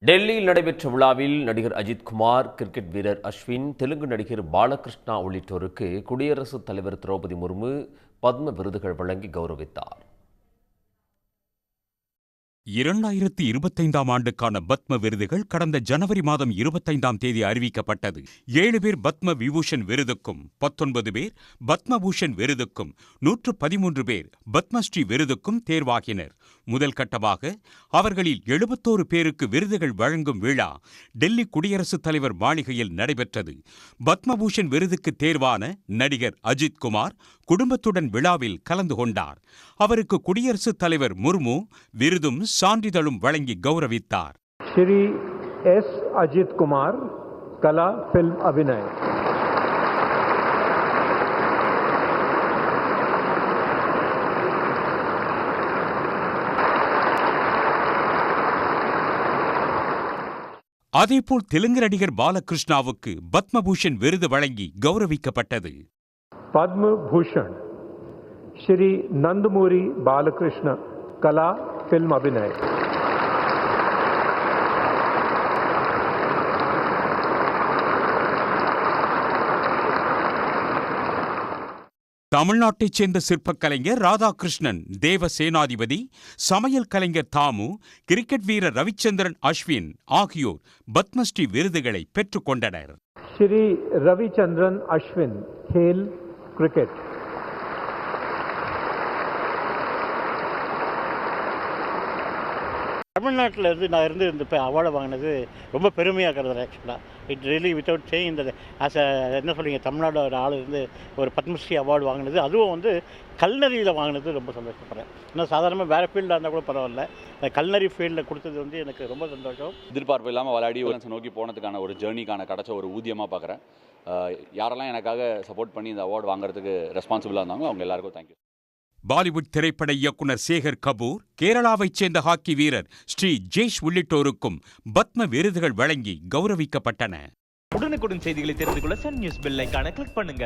டெல்லியில் நடைபெற்ற விழாவில் நடிகர் அஜித் குமார் கிரிக்கெட் வீரர் அஸ்வின் தெலுங்கு நடிகர் பாலகிருஷ்ணா உள்ளிட்டோருக்கு குடியரசுத் தலைவர் திரௌபதி முர்மு பத்ம விருதுகள் வழங்கி கௌரவித்தார். இரண்டாயிரத்தி இருபத்தைந்தாம் ஆண்டுக்கான பத்ம விருதுகள் கடந்த ஜனவரி மாதம் இருபத்தைந்தாம் தேதி அறிவிக்கப்பட்டது. ஏழு பேர் பத்ம விபூஷன் விருதுக்கும் பத்தொன்பது பேர் பத்மபூஷன் விருதுக்கும் நூற்று பதிமூன்று பேர் பத்மஸ்ரீ விருதுக்கும் தேர்வாகினர். முதல் கட்டமாக அவர்களில் எழுபத்தோரு பேருக்கு விருதுகள் வழங்கும் விழா டெல்லி குடியரசுத் தலைவர் மாளிகையில் நடைபெற்றது. பத்மபூஷன் விருதுக்கு தேர்வான நடிகர் அஜித் குமார் குடும்பத்துடன் விழாவில் கலந்து கொண்டார். அவருக்கு குடியரசுத் தலைவர் முர்மு விருதும் சான்றிதழும் வழங்கி கௌரவித்தார். ஸ்ரீ எஸ். அஜித் குமார் கலா பில்ம் அபிநய். அதேபோல் தெலுங்கு நடிகர் பாலகிருஷ்ணாவுக்கு பத்மபூஷன் விருது வழங்கி கௌரவிக்கப்பட்டது. பத்மபூஷன். ஸ்ரீ நந்தமூரி பாலகிருஷ்ண கலா பிலிம் அபிநயம். தமிழ்நாட்டைச் சேர்ந்த சிற்பக் கலைஞர் ராதாகிருஷ்ணன் தேவ சேனாதிபதி சமையல் கலைஞர் தாமு கிரிக்கெட் வீரர் ரவிச்சந்திரன் அஸ்வின் ஆகியோர் பத்மஸ்ரீ விருதுகளை பெற்றுக்கொண்டனர் ஸ்ரீ ரவிச்சந்திரன் அஸ்வின் ஹேல் கிரிக்கெட். தமிழ்நாட்டில் இருந்து நான் இருந்து இந்த இப்போ அவார்டு வாங்கினது ரொம்ப பெருமையாக கருதுறேன் ஆக்சுவலாக இட் ரியலி வித்தவுட் சேஞ்ச் இந்த ஆஸ் அ என்ன சொல்கிறீங்க தமிழ்நாடு ஒரு ஆள் இருந்து ஒரு பத்மஸ்ரீ அவார்டு வாங்கினது. அதுவும் வந்து கல்நரியில் வாங்கினது ரொம்ப சந்தோஷப்படுறேன். இன்னும் சாதாரணமாக வேறு ஃபீல்டாக இருந்தால் கூட பரவாயில்ல. இந்த கல்நரி ஃபீல்டில் கொடுத்தது வந்து எனக்கு ரொம்ப சந்தோஷம். எதிர்பார்ப்பு இல்லாமல் விளையாடி ஒரு நோக்கி போனதுக்கான ஒரு ஜேர்னிக்கான கிடச்ச ஒரு ஊதியமாக பார்க்குறேன். யாரெல்லாம் எனக்காக சப்போர்ட் பண்ணி இந்த அவார்டு வாங்குறதுக்கு ரெஸ்பான்சிபிளாக இருந்தாங்களோ அவங்க எல்லாருக்கும் தேங்க்யூ பாலிவுட் திரைப்பட இயக்குனர் சேகர் கபூர் கேரளாவைச் சேர்ந்த ஹாக்கி வீரர் ஸ்ரீ ஜேஷ் உள்ளிட்டோருக்கும் பத்ம விருதுகள் வழங்கி கௌரவிக்கப்பட்டன. உடனுக்குடன் செய்திகளை தெரிந்து கொள்ள சன் நியூஸ் பெல்லைக்கான கிளிக் பண்ணுங்க.